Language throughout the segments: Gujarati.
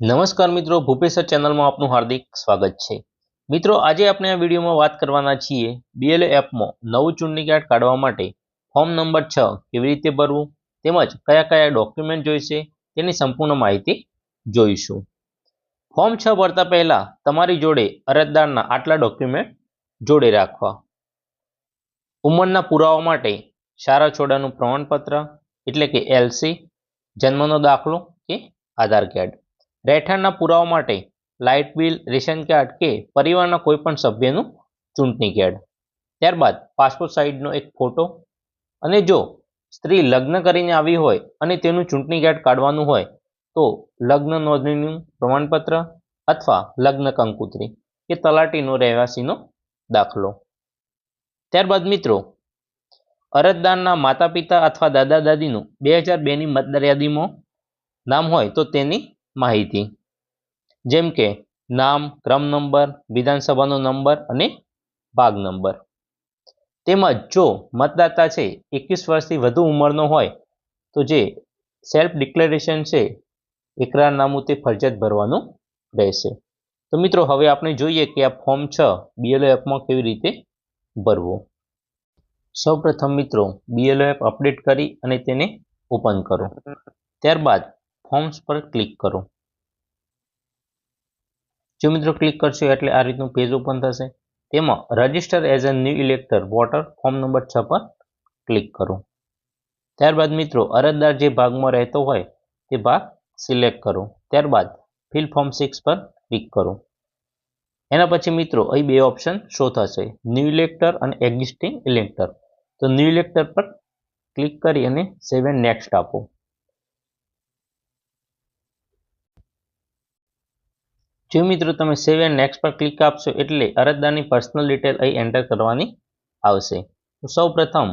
નમસ્કાર મિત્રો ભૂપેશ્વર ચેનલમાં આપનું હાર્દિક સ્વાગત છે. મિત્રો, આજે આપણે આ વિડીયોમાં વાત કરવાના છીએ બીએલએ એપમાં નવું ચૂંટણી કાર્ડ કાઢવા માટે ફોર્મ નંબર છ કેવી રીતે ભરવું, તેમજ કયા કયા ડોક્યુમેન્ટ જોઈશે, તેની સંપૂર્ણ માહિતી જોઈશું. ફોર્મ છ ભરતા પહેલાં તમારી જોડે અરજદારના આટલા ડોક્યુમેન્ટ જોડે રાખવા. ઉંમરના પુરાવા માટે શાળા છોડાનું પ્રમાણપત્ર, એટલે કે એલસી જન્મનો દાખલો કે આધાર કાર્ડ. રહેઠાણના પુરાવા માટે લાઇટ બિલ, રેશન કાર્ડ કે પરિવારના કોઈપણ સભ્યનું ચૂંટણી કાર્ડ ત્યારબાદ પાસપોર્ટ સાઇઝનો એક ફોટો અને જો સ્ત્રી લગ્ન કરીને આવી હોય અને તેનું ચૂંટણી કાર્ડ કાઢવાનું હોય તો લગ્ન નોંધણીનું પ્રમાણપત્ર અથવા લગ્ન કંકુત્રી કે તલાટીનો રહેવાસીનો દાખલો. ત્યારબાદ મિત્રો, અરજદારના માતા પિતા અથવા દાદા દાદીનું બે હજાર બેની મતદાર યાદીમાં નામ હોય તો તેની માહિતી. જેમ કે નામ, ક્રમ નંબર, વિધાનસભાનો નંબર અને ભાગ નંબર. તેમજ જો મતદાતા છે એકવીસ વર્ષથી વધુ ઉંમરનો હોય, તો જે સેલ્ફ ડિક્લેરેશન છે, એકરારનામું તે ફરજિયાત ભરવાનું રહેશે. તો મિત્રો, હવે આપણે જોઈએ કે આ ફોર્મ છ બીએલઓ એપમાં કેવી રીતે ભરવું. સૌપ્રથમ મિત્રો બીએલઓ એપ અપડેટ કરી અને તેને ઓપન કરો. ત્યારબાદ ફોર્મ્સ પર ક્લિક કરો. જો મિત્રો ક્લિક કરશો એટલે આ રીતનું પેજ ઓપન થશે. તેમાં register as a new elector voter form number છ પર ક્લિક કરો. ત્યારબાદ મિત્રો અરજદાર જે ભાગમાં રહેતો હોય તે ભાગ સિલેક્ટ કરો. ત્યારબાદ ફિલ ફોર્મ સિક્સ પર ક્લિક કરો. એના પછી મિત્રો અહીં બે ઓપ્શન શો થશે. ન્યૂ ઇલેક્ટર અને એક્ઝિસ્ટિંગ ઇલેક્ટર તો ન્યૂ ઇલેક્ટર પર ક્લિક કરી અને સેવ નેક્સ્ટ આપો. જો મિત્રો તમે સેવ એન્ડ નેક્સ્ટ પર ક્લિક આપશો એટલે અરજદારની પર્સનલ ડિટેલ અહીં એન્ટર કરવાની આવશે. તો સૌ પ્રથમ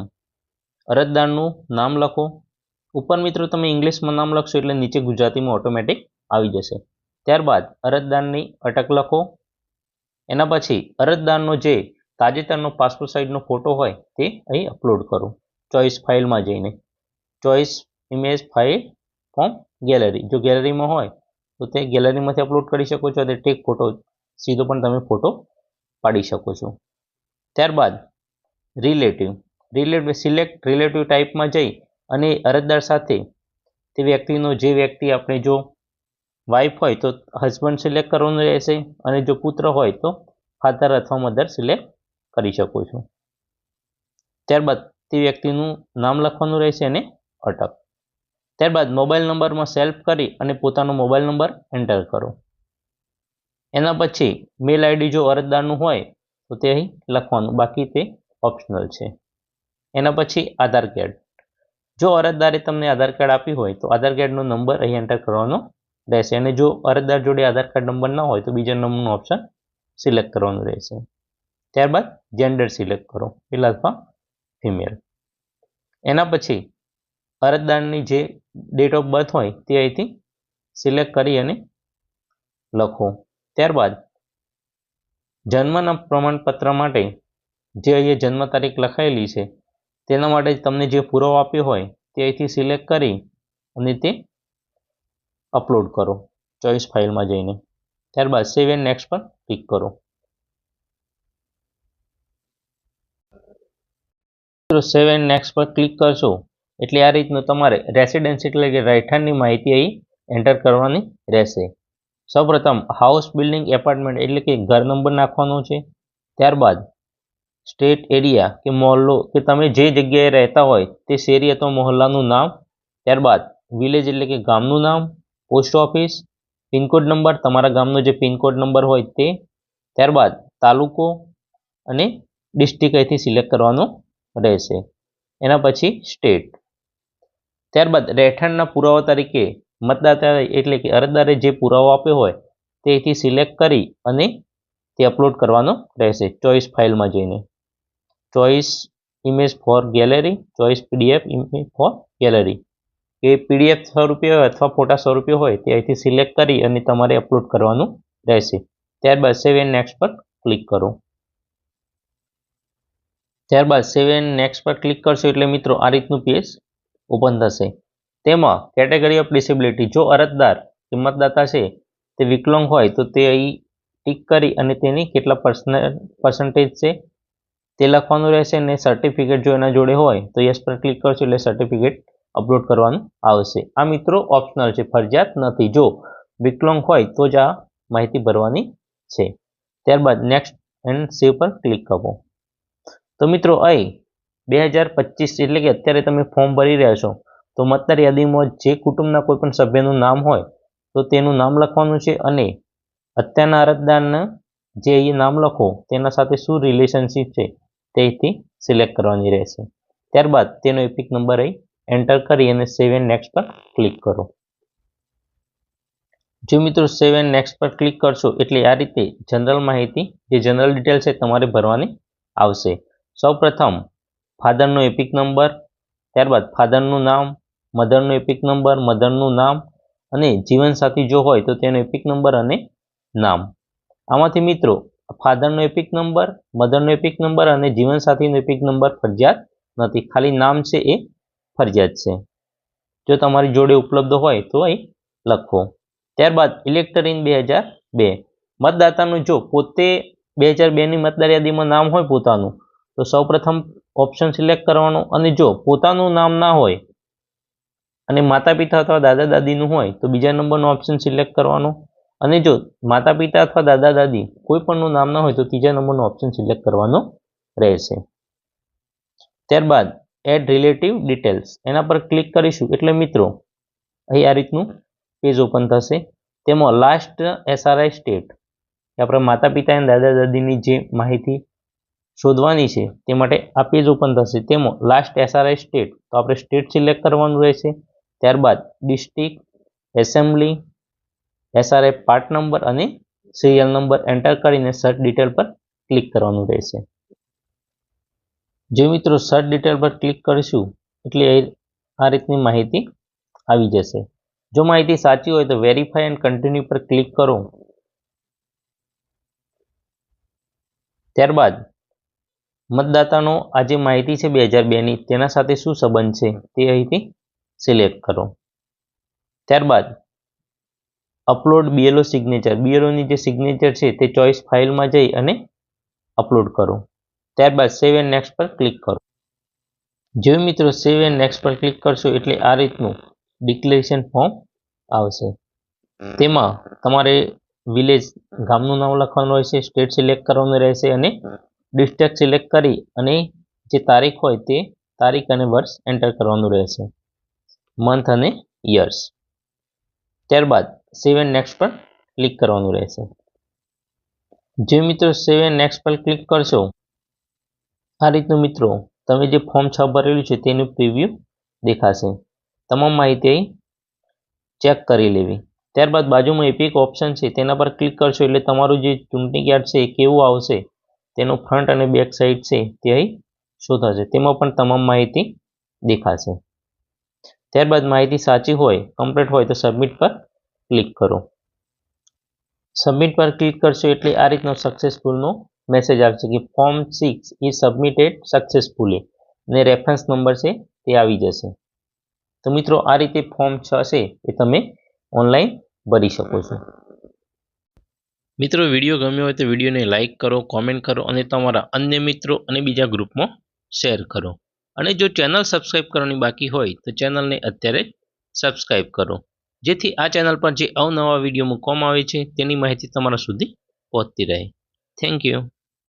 અરજદારનું નામ લખો. ઉપર મિત્રો તમે ઇંગ્લિશમાં નામ લખશો એટલે નીચે ગુજરાતીમાં ઓટોમેટિક આવી જશે. ત્યારબાદ અરજદારની અટક લખો. એના પછી અરજદારનો જે તાજેતરનો પાસપોર્ટ સાઇઝનો ફોટો હોય તે અહીં અપલોડ કરો. ચોઈસ ફાઇલમાં જઈને. Choice image file form gallery જો ગેલેરીમાં હોય તો તે ગેલેરીમાંથી અપલોડ કરી શકો છો તે ટેક ફોટો સીધો પણ તમે ફોટો પાડી શકો છો. ત્યારબાદ રિલેટિવ રિલેટિવ સિલેક્ટ રિલેટિવ ટાઈપમાં જઈ અને અરજદાર સાથે તે વ્યક્તિનો જે વ્યક્તિ આપણે જો વાઇફ હોય તો હસબન્ડ સિલેક્ટ કરવાનું રહેશે અને જો પુત્ર હોય તો ફાધર અથવા મધર સિલેક્ટ કરી શકો છો. ત્યારબાદ તે વ્યક્તિનું નામ લખવાનું રહેશે અને અટક. ત્યારબાદ મોબાઈલ નંબરમાં સેલ્ફ કરી અને પોતાનો મોબાઈલ નંબર એન્ટર કરો. એના પછી મેલ આઈડી જો અરજદારનું હોય, તો તે અહીં લખવાનું. બાકી તે ઓપ્શનલ છે. એના પછી આધાર કાર્ડ. જો અરજદારે તમને આધાર કાર્ડ આપ્યું હોય, તો આધાર કાર્ડનો નંબર અહીં એન્ટર કરવાનો રહેશે. અને જો અરજદાર જોડે આધાર કાર્ડ નંબર ના હોય, તો બીજા નંબરનો ઓપ્શન સિલેક્ટ કરવાનું રહેશે. ત્યારબાદ જેન્ડર સિલેક્ટ કરો. મેલ અથવા ફિમેલ. એના પછી અરજદારની જે ડેટ ઓફ બર્થ હોય તે અહીંથી સિલેક્ટ કરી અને લખો. ત્યારબાદ જન્મના પ્રમાણપત્ર માટે જે અહીંયા જન્મ તારીખ લખાયેલી છે, તેના માટે તમને જે પુરાવો આપ્યો હોય તે અહીંથી સિલેક્ટ કરી અને તે અપલોડ કરો ચોઈસ ફાઇલમાં જઈને. ત્યારબાદ સેવ એન્ડ નેક્સ્ટ પર ક્લિક કરો. સેવ એન્ડ નેક્સ્ટ પર ક્લિક કરશો એટલે આ રીતનું તમારે રેસિડેન્સી એટલે કે રહેઠાણની માહિતી અહીં એન્ટર કરવાની રહેશે. સૌપ્રથમ હાઉસ બિલ્ડિંગ એપાર્ટમેન્ટ એટલે કે ઘર નંબર નાખવાનો છે. ત્યારબાદ સ્ટેટ એરિયા કે મોહલ્લો કે તમે જે જગ્યાએ રહેતા હોય તે શેરી અથવા મોહલ્લાનું નામ. ત્યારબાદ વિલેજ એટલે કે ગામનું નામ પોસ્ટ ઓફિસ પિનકોડ નંબર તમારા ગામનો જે પિનકોડ નંબર હોય તે. ત્યારબાદ તાલુકો અને ડિસ્ટ્રિક્ટ અહીંથી સિલેક્ટ કરવાનો રહેશે. એના પછી સ્ટેટ ત્યારબાદ રહેઠાણના પુરાવા તરીકે મતદાતા એટલે કે અરજદારે જે પુરાવો આપ્યો હોય, તેથી સિલેક્ટ કરી અને તે અપલોડ કરવાનો રહેશે ચોઈસ ફાઇલમાં જઈને. Choice image for gallery, choice PDF image for gallery. A PDF સ્વરૂપે હોય અથવા ફોટા સ્વરૂપે હોય, તે અહીંથી સિલેક્ટ કરી અને તમારે અપલોડ કરવાનું રહેશે. ત્યારબાદ સેવ એન્ડ નેક્સ્ટ પર ક્લિક કરો. ત્યારબાદ સેવ એન્ડ નેક્સ્ટ પર ક્લિક કરશો એટલે મિત્રો આ રીતનું પેજ ઓપન થશે. તેમાં કેટેગરી ઓફ ડિસેબિલિટી જો અરજદાર કિંમતદાતા છે, તે વિકલોંગ હોય તો તે અહીં ટીક કરી અને તેની કેટલા પર્સન પર્સન્ટેજ છે તે લખવાનું રહેશે અને સર્ટિફિકેટ જો એના જોડે હોય તો યસ પર ક્લિક કરશો એટલે સર્ટિફિકેટ અપલોડ કરવાનું આવશે. આ મિત્રો ઓપ્શનલ છે, ફરજિયાત નથી. જો વિકલોંગ હોય તો જ આ માહિતી ભરવાની છે. ત્યારબાદ નેક્સ્ટ એન્ડ સેવ પર ક્લિક કરો તો મિત્રો અહીં બે હજાર પચીસ એટલે કે અત્યારે તમે ફોર્મ ભરી રહ્યા છો, તો મતદાર યાદીમાં જે કુટુંબના કોઈ પણ સભ્યનું નામ હોય, તો તેનું નામ લખવાનું છે અને અત્યારના અરજદારના જે એ નામ લખો, તેના સાથે શું રિલેશનશિપ છે તેથી સિલેક્ટ કરવાની રહેશે. ત્યારબાદ તેનો એપિક નંબર અહીં એન્ટર કરી અને સેવ એન્ડ નેક્સ્ટ પર ક્લિક કરો. જો મિત્રો સેવ એન્ડ નેક્સ્ટ પર ક્લિક કરશો, એટલે આ રીતે જનરલ માહિતી, જે જનરલ ડિટેલ છે, તમારે ભરવાની આવશે. સૌપ્રથમ ફાધરનો એપિક નંબર, ત્યારબાદ ફાધરનું નામ, મધરનો એપિક નંબર, મધરનું નામ અને જીવનસાથી જો હોય તો તેનો એપિક નંબર અને નામ. આમાંથી મિત્રો, ફાધરનો એપિક નંબર, મધરનો એપિક નંબર અને જીવનસાથીનો એપિક નંબર ફરજિયાત નથી. ખાલી નામ છે એ ફરજિયાત છે. જો તમારી જોડે ઉપલબ્ધ હોય તો એ લખો. ત્યારબાદ ઇલેક્ટર બે હજાર બે. મતદાતાનું જો પોતે બે હજાર બેની મતદાર યાદીમાં નામ હોય પોતાનું, તો સૌપ્રથમ ઓપ્શન સિલેક્ટ કરવાનું અને જો પોતાનું નામ ના હોય અને માતા પિતા અથવા દાદા દાદીનું હોય, તો બીજા નંબરનો ઓપ્શન સિલેક્ટ કરવાનો. અને જો માતા પિતા અથવા દાદા દાદી કોઈ પણનું નામ ના હોય, તો ત્રીજા નંબરનો ઓપ્શન સિલેક્ટ કરવાનો રહેશે. ત્યારબાદ એડ રિલેટિવ ડિટેલ્સ એના પર ક્લિક કરીશું. એટલે મિત્રો, અહીં આ રીતનું પેજ ઓપન થશે. તેમાં લાસ્ટ એસઆરઆઈ સ્ટેટ આપણે માતા પિતા અને દાદા દાદીની જે માહિતી શોધવાની છે, તે માટે આ પેજ ઓપન થશે. તેમાં લાસ્ટ એસઆરઆઈ સ્ટેટ તો આપણે સ્ટેટ સિલેક્ટ કરવાનું રહેશે. ત્યારબાદ district assembly SRI part number અને સિરિયલ નંબર એન્ટર કરીને સર્ચ ડિટેલ પર ક્લિક કરવાનું રહેશે. જે મિત્રો સર્ચ ડિટેલ પર ક્લિક કરીશું, એટલે આ રીતની માહિતી આવી જશે. જો માહિતી સાચી હોય તો વેરીફાઈ એન્ડ કન્ટિન્યુ પર ક્લિક કરો. ત્યારબાદ મતદાતાનો આ જે માહિતી છે બે હજાર બેની. તેના સાથે શું સંબંધ છે તે અહીંથી સિલેક્ટ કરો. ત્યારબાદ અપલોડ બીએલઓ સિગ્નેચર બીએલઓની જે સિગ્નેચર છે તે ચોઈસ ફાઇલમાં જઈ અને અપલોડ કરો. ત્યારબાદ સેવ એન્ડ નેક્સ્ટ પર ક્લિક કરો. જો મિત્રો સેવ એન્ડ નેક્સ્ટ પર ક્લિક કરશો એટલે આ રીતનું ડિક્લેરેશન ફોર્મ આવશે. તેમાં તમારે વિલેજ ગામનું નામ લખવાનું રહેશે, સ્ટેટ સિલેક્ટ કરવાનું રહેશે અને ડિસ્ટ્રિક્ટ સિલેક્ટ કરી અને જે તારીખ હોય તે તારીખ અને વર્ષ એન્ટર કરવાનું રહેશે. મંથ અને યર્સ ત્યારબાદ સેવ નેક્સ્ટ પર ક્લિક કરવાનું રહેશે. જે મિત્રો સેવ નેક્સ્ટ પર ક્લિક કરશો, આ રીતનું મિત્રો તમે જે ફોર્મ છ ભરેલું છે તેનું પ્રિવ્યૂ દેખાશે. તમામ માહિતી ચેક કરી લેવી. ત્યારબાદ બાજુમાં એપિક ઓપ્શન છે તેના પર ક્લિક કરશો એટલે તમારું જે ચૂંટણી કાર્ડ છે એ કેવું આવશે તેનું ફ્રન્ટ અને બેક સાઈડ છે તે અહીં શું થશે તેમાં પણ તમામ માહિતી દેખાશે. ત્યારબાદ માહિતી સાચી હોય કમ્પ્લીટ હોય તો સબમિટ પર ક્લિક કરો. સબમિટ પર ક્લિક કરશો એટલે આ રીતનો સક્સેસફુલનો મેસેજ આવશે કે form six is submitted successfully અને રેફરન્સ નંબર છે તે આવી જશે. તો મિત્રો, આ રીતે ફોર્મ છ છે એ તમે ઓનલાઈન ભરી શકો છો. મિત્રો વીડિયો ગમ્યો હોય તો વિડીયોને લાઇક કરો કોમેન્ટ કરો અને તમારા અન્ય મિત્રો અને બીજા ગ્રુપમાં શેર કરો. અને જો ચેનલ સબસ્ક્રાઈબ કરવાની બાકી હોય તો ચેનલને અત્યારે સબસ્ક્રાઈબ કરો. જેથી આ ચેનલ પર જે અવનવા વીડિયો મૂકવામાં આવે છે તેની માહિતી તમારા સુધી પહોંચતી રહે. Thank you